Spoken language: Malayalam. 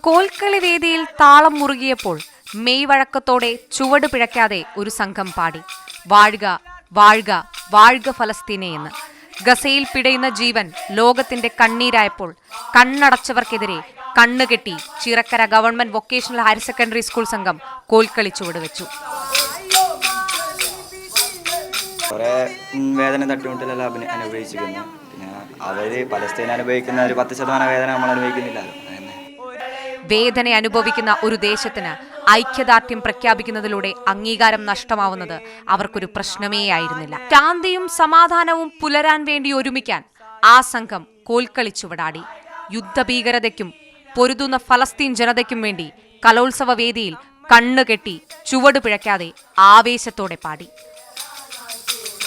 കോൽക്കളി വേദിയിൽ താളം മുറുകിയപ്പോൾ മെയ് വഴക്കത്തോടെ ചുവട് പിഴയ്ക്കാതെ ഒരു സംഘം പാടി. വാഴുക വാഴുക വാഴുക ഫലസ്തീനെ എന്ന്. ഗസയിൽ പിടയുന്ന ജീവൻ ലോകത്തിന്റെ കണ്ണീരായപ്പോൾ കണ്ണടച്ചവർക്കെതിരെ കണ്ണുകെട്ടി Chirakkara government vocational higher secondary school സംഘം കോൽക്കളി ചുവടുവെച്ചു കുറേ ഉം, വേദന അനുഭവിച്ചിരിക്കുന്നു പിന്നെ അവർ പലസ്തീൻ അനുഭവിക്കുന്ന ഒരു പത്ത് ശതമാനം വേദന നമ്മൾ അനുഭവിക്കുന്നില്ലല്ലോ അതന്നെ വേദന അനുഭവിക്കുന്ന ഒരു ദേശത്തിന് ഐക്യദാർഢ്യം പ്രഖ്യാപിക്കുന്നതിലൂടെ അംഗീകാരം നഷ്ടമാവുന്നത് അവർക്കൊരു പ്രശ്നമേ ആയിരുന്നില്ല. ശാന്തിയും സമാധാനവും പുലരാൻ വേണ്ടി ഒരുമിക്കാൻ ആ സംഘം കോൽക്കളി ചുവടാടി യുദ്ധഭീകരതയ്ക്കും പൊരുതുന്ന ഫലസ്തീൻ ജനതയ്ക്കും വേണ്ടി കലോത്സവ വേദിയിൽ കണ്ണുകെട്ടി ചുവട് പിഴയ്ക്കാതെ ആവേശത്തോടെ പാടി.